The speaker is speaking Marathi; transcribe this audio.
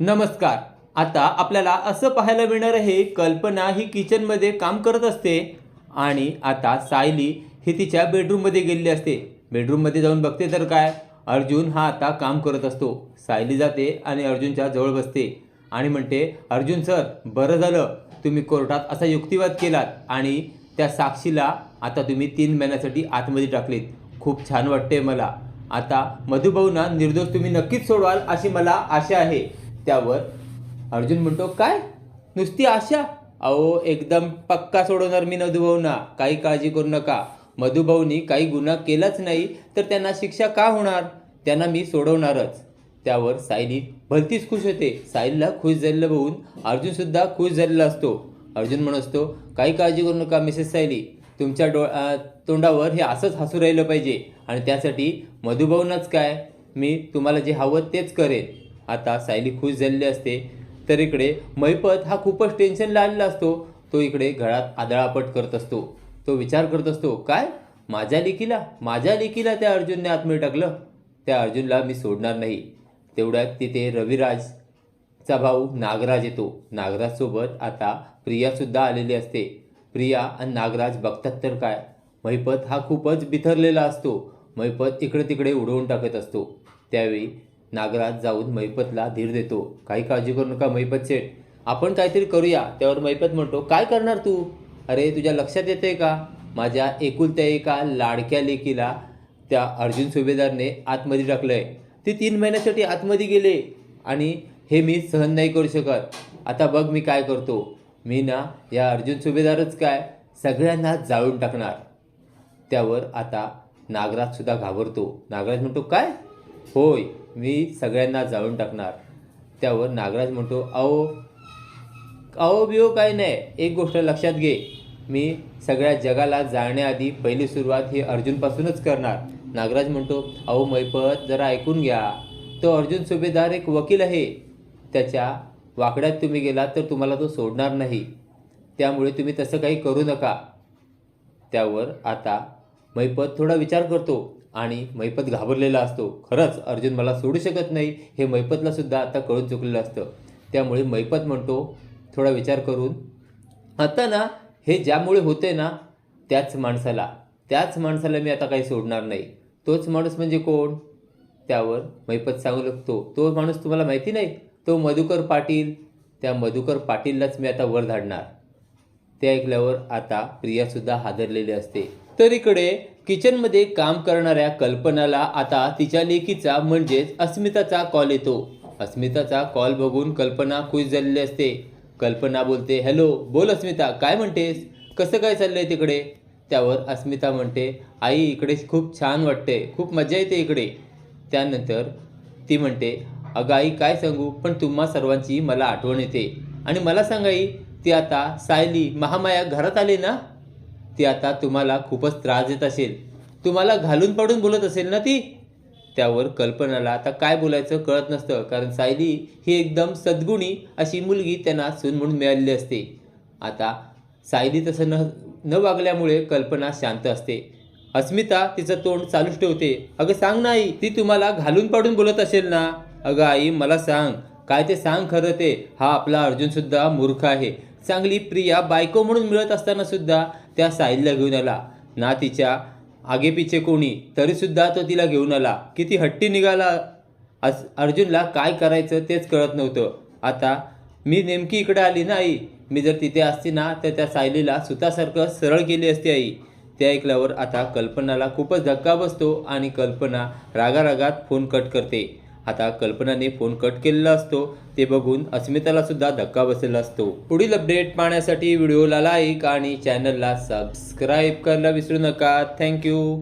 नमस्कार. आता आपल्याला असं पाहायला मिळणार आहे कल्पना ही किचनमध्ये काम करत असते आणि आता सायली ही तिच्या बेडरूममध्ये गेलेली असते. बेडरूममध्ये जाऊन बघते तर काय? अर्जुन हा आता काम करत असतो. सायली जाते आणि अर्जुनच्या जवळ बसते आणि म्हणते अर्जुन सर बरं झालं. तुम्ही कोर्टात असा युक्तिवाद केलात आणि त्या साक्षीला आता तुम्ही तीन महिन्यासाठी आतमध्ये टाकलीत. खूप छान वाटते मला. आता मधुभाऊना निर्दोष तुम्ही नक्कीच सोडवाल अशी मला आशा आहे. त्यावर. अर्जुन म्हणतो काय? नुसती आशा? अहो एकदम पक्का सोडवणार मी मधुभाऊना. काही काळजी करू नका. मधुभाऊनी काही गुन्हा केलाच नाही तर त्यांना शिक्षा का होणार? त्यांना मी सोडवणारच. त्यावर सायली भलतीच खुश होते. सायलीला खुश झालेलं बघून अर्जुनसुद्धा खुश झालेला असतो. अर्जुन म्हणत असतो काही काळजी करू नका मिसेस सायली. तुमच्या डो तोंडावर हे असंच हसू राहिलं पाहिजे. आणि त्यासाठी मधुभाऊनच काय? मी तुम्हाला जे हवं तेच करेन. आता सायली खुश झालेली असते. तर इकडे मैपत हा खूपच टेन्शनला आलेला असतो. तो इकडे घरात आदळापट करत असतो. तो विचार करत असतो काय? माझ्या लेकीला? माझ्या लेकीला त्या अर्जुनने आतमध्ये टाकलं? त्या अर्जुनला मी सोडणार नाही. तेवढ्यात तिथे रविराजचा भाऊ नागराज येतो. नागराजसोबत आता प्रियासुद्धा आलेली असते. प्रिया आणि नागराज बघतात तर काय? महिपत हा खूपच बिथरलेला असतो. महिपत इकडे तिकडे उडवून टाकत असतो. त्यावेळी नागराज जाऊन महिपतला धीर देतो. काही काळजी करू नका मैपत सेठ. आपण काहीतरी करूया. त्यावर मैपत म्हणतो काय करणार तू? अरे तुझ्या लक्षात येते का? माझ्या एकुलत्या एका लाडक्या लेकीला त्या अर्जुन सुभेदारने आतमध्ये टाकलंय. ते तीन महिन्यासाठी आतमध्ये गेले आणि हे मी सहन नाही करू शकत. आता बघ मी काय करतो. मी ना या अर्जुन सुभेदारच काय सगळ्यांना जाळून टाकणार. त्यावर आता नागराजसुद्धा घाबरतो. नागराज म्हणतो काय? होय मी सगळ्यांना जाळून टाकणार. त्यावर नागराज म्हणतो अहो अहो बिओ काय नाही. एक गोष्ट लक्षात घे. मी सगळ्या जगाला जाळण्याआधी पहिली सुरुवात ही अर्जुनपासूनच करणार. नागराज म्हणतो अहो मैपत जरा ऐकून घ्या. तो अर्जुन सुभेदार एक वकील आहे. त्याच्या वाकड्यात तुम्ही गेलात तर तुम्हाला तो सोडणार नाही. त्यामुळे तुम्ही तसं काही करू नका. त्यावर आता मैपत थोडा विचार करतो. आणि मैपत घाबरलेला असतो. खरंच अर्जुन मला सोडू शकत नाही हे मैपतला सुद्धा आता कळून चुकलेलं असतं. त्यामुळे मैपत म्हणतो थोडा विचार करून. आता ना हे ज्यामुळे होते ना त्याच माणसाला. त्याच माणसाला मी आता काही सोडणार नाही. तोच माणूस म्हणजे कोण? त्यावर मैपत सांगू लागतो तो माणूस तुम्हाला माहिती नाही. तो मधुकर पाटील. त्या मधुकर पाटीललाच मी आता वर धाडणार. ते ऐकल्यावर आता प्रियासुद्धा हादरलेली असते. तर इकडे किचनमध्ये काम करणाऱ्या कल्पनाला आता तिच्या लेकीचा म्हणजेच अस्मिताचा कॉल येतो. अस्मिताचा कॉल बघून कल्पना खुश झालेली असते. कल्पना बोलते हॅलो बोल अस्मिता काय म्हणतेस? कसं काय चाललंय तिकडे? त्यावर अस्मिता म्हणते आई इकडे खूप छान वाटते खूप मजा येते इकडे. त्यानंतर ती म्हणते अगं आई काय सांगू पण तुम्हा सर्वांची मला आठवण येते. आणि मला सांगाई ती आता सायली महामाया घरात आली ना? ती आता तुम्हाला खूपच त्रास देत असेल. तुम्हाला घालून पाडून बोलत असेल ना ती? त्यावर कल्पनाला आता काय बोलायचं कळत नसतं कारण सायली ही एकदम सद्गुणी अशी मुलगी त्यांना सून म्हणून मिळालेली असते. आता सायली तसं न न वागल्यामुळे कल्पना शांत असते. अस्मिता तिचं तोंड चालूच ठेवते. अगं सांग ना आई ती तुम्हाला घालून पाडून बोलत असेल ना? अगं आई मला सांग. काय ते सांग खरं ते. हा आपला अर्जुनसुद्धा मूर्ख आहे. चांगली प्रिया बायको म्हणून मिळत असताना सुद्धा त्या सायलीला घेऊन आला. ना तिच्या आगेपिछे कोणी तरीसुद्धा तो तिला घेऊन आला. किती हट्टी निघाला अस अर्जुनला काय करायचं तेच कळत नव्हतं. आता मी नेमकी इकडे आली ना आई? मी जर तिथे असती ना तर त्या सायलीला सुतासारखं सरळ केली असती आई. ते ऐकल्यावर आता कल्पनाला खूपच धक्का बसतो आणि कल्पना रागारागात फोन कट करते. आता कल्पनाने फोन कट केलेला असतो. ते बघून अस्मिताला सुद्धा धक्का बसलेला असतो. पुढील अपडेट पाहण्यासाठी व्हिडिओला लाईक आणि चॅनलला सबस्क्राईब करायला विसरू नका. थँक्यू